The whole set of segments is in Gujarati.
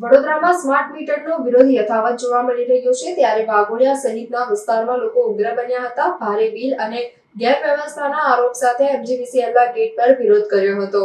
વડોદરામાં સ્માર્ટ મીટરનો વિરોધ યથાવત જોવા મળી રહ્યો છે. ત્યારે વાઘોડિયા સહિતના વિસ્તારમાં લોકો ઉગ્ર બન્યા હતા. ભારે બિલ અને ગેરવ્યવસ્થાના આરોપ સાથે એમજીવીસીએલના ગેટ પર વિરોધ કર્યો હતો.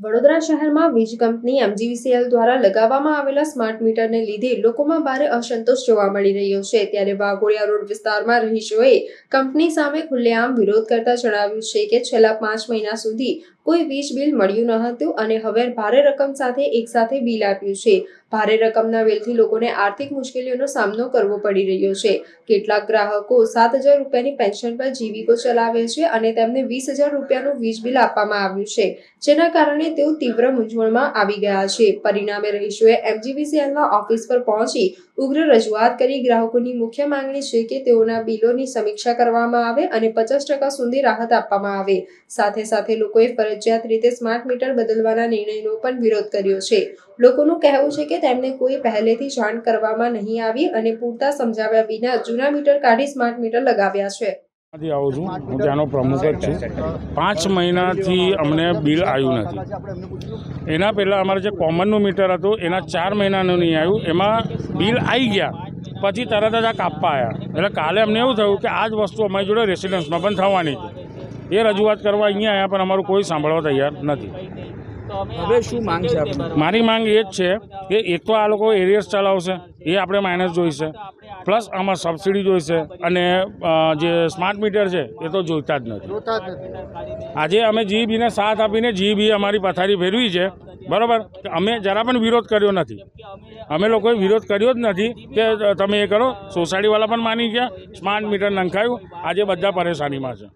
વડોદરા શહેરમાં વીજ કંપની એમજીવીસીએલ દ્વારા લગાવવામાં આવેલા સ્માર્ટ મીટરને લીધે લોકોમાં ભારે અસંતોષ જોવા મળી રહ્યો છે. ત્યારે વાઘોડિયા રોડ વિસ્તારમાં રહીશોએ કંપની સામે ખુલ્લેઆમ વિરોધ કરતા જણાવ્યું છે કે છેલ્લા પાંચ મહિના સુધી કોઈ વીજ બિલ મળ્યું ન હતું અને હવે ભારે રકમ સાથે એકસાથે બિલ આપ્યું છે. ભારે રકમના બિલથી લોકોને આર્થિક મુશ્કેલીઓનો સામનો કરવો પડી રહ્યો છે. કેટલાક ગ્રાહકો સાત હજાર રૂપિયાની પેન્શન પર જીવિકો ચલાવે છે અને તેમને વીસ હજાર રૂપિયાનું વીજ બિલ આપવામાં આવ્યું છે, જેના કારણે તેઓ તીવ્ર મૂંઝવણમાં આવી ગયા છે. પરિણામે રહીશોએ એમજીવીસીએલના ઓફિસ પર પહોંચી ઉગ્ર રજૂઆત કરી. ગ્રાહકોની મુખ્ય માંગણી છે કે તેઓના બિલોની સમીક્ષા કરવામાં આવે અને પચાસ ટકા સુધી રાહત આપવામાં આવે. સાથે સાથે લોકોએ ફરજિયાત રીતે સ્માર્ટ મીટર બદલવાના નિર્ણયનો પણ વિરોધ કર્યો છે. લોકોનું કહેવું છે કે તેમને કોઈ પહેલેથી જાણ કરવામાં નહીં આવી અને પૂરતા સમજાવ્યા વિના જૂના મીટર કાઢી સ્માર્ટ મીટર લગાવ્યા છે. માંથી આવું છું. હું ત્યાંનો પ્રમુખ જ છું. પાંચ મહિનાથી અમને બિલ આવ્યું નથી. એના પહેલાં અમારે જે કોમનનું મીટર હતું, એના ચાર મહિનાનું નહીં આવ્યું. એમાં બિલ આવી ગયા. પછી તરત જ આ કાપવા આવ્યા એટલે કાલે અમને એવું થયું કે આ જ વસ્તુ અમારી જોડે રેસિડન્સમાં પણ થવાની એ રજૂઆત કરવા અહીંયા આવ્યા પણ અમારું કોઈ સાંભળવા તૈયાર નથી. હવે શું માંગ છે આપની મારી માંગ એ જ છે કે એક તો આ લોકો એરિયર્સ ચલાવશે એ આપણે માઇનસ જોઈશે. પ્લસ આમાં સબસિડી જોઈશે અને જે સ્માર્ટ મીટર છે એ તો જોઈતા જ નથી. આજે અમે જીબીને સાથ આપીને જીબી અમારી પથારી ફેરવી છે બરાબર? અમે જરા પણ વિરોધ કર્યો નથી. અમે લોકોએ વિરોધ કર્યો જ નથી કે તમે એ કરો સોસાયટીવાળા પણ માની ગયા સ્માર્ટ મીટર નંખાયું આજે બધા પરેશાનીમાં છે.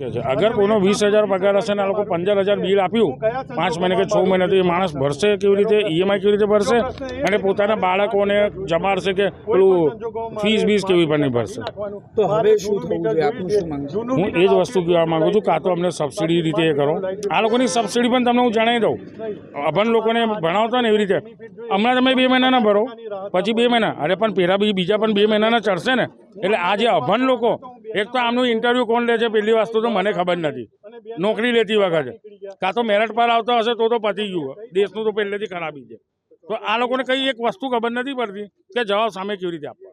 અગર કોઈનો વીસ હજાર પગાર હશે ને આ લોકો પંદર હજાર બિલ આપ્યું પાંચ મહિને કે છ મહિને તો એ માણસ ભરશે કેવી રીતે ઈએમઆઈ કેવી રીતે ભરશે? અને પોતાના બાળકોને જમાડશે કે પેલું ફીસ બીસ કેવી પણ નહીં ભરશે? હું એ જ વસ્તુ કહેવા માગું છું કાં તો અમને સબસિડી રીતે એ કરો. આ લોકોની સબસિડી પણ તમને હું જણાવી દઉં. અભણ લોકોને ભણાવતા ને એવી રીતે. હમણાં તમે બે મહિનાના ભરો પછી બે મહિના. અરે પણ પહેલાં બી બીજા પણ બે મહિનાના ચડશે ને. એટલે આ જે અભણ લોકો એક તો આમનું ઇન્ટરવ્યૂ કોણ લે છે પહેલી વસ્તુ તો મને ખબર નથી. નોકરી લેતી વખતે. કાં તો મેરઠ પર આવતો હશે તો તો પતી ગયું દેશનું તો પહેલેથી ખરાબી છે. તો આ લોકોને કઈ એક વસ્તુ ખબર નથી પડતી કે જવાબ સામે કેવી રીતે આપવા.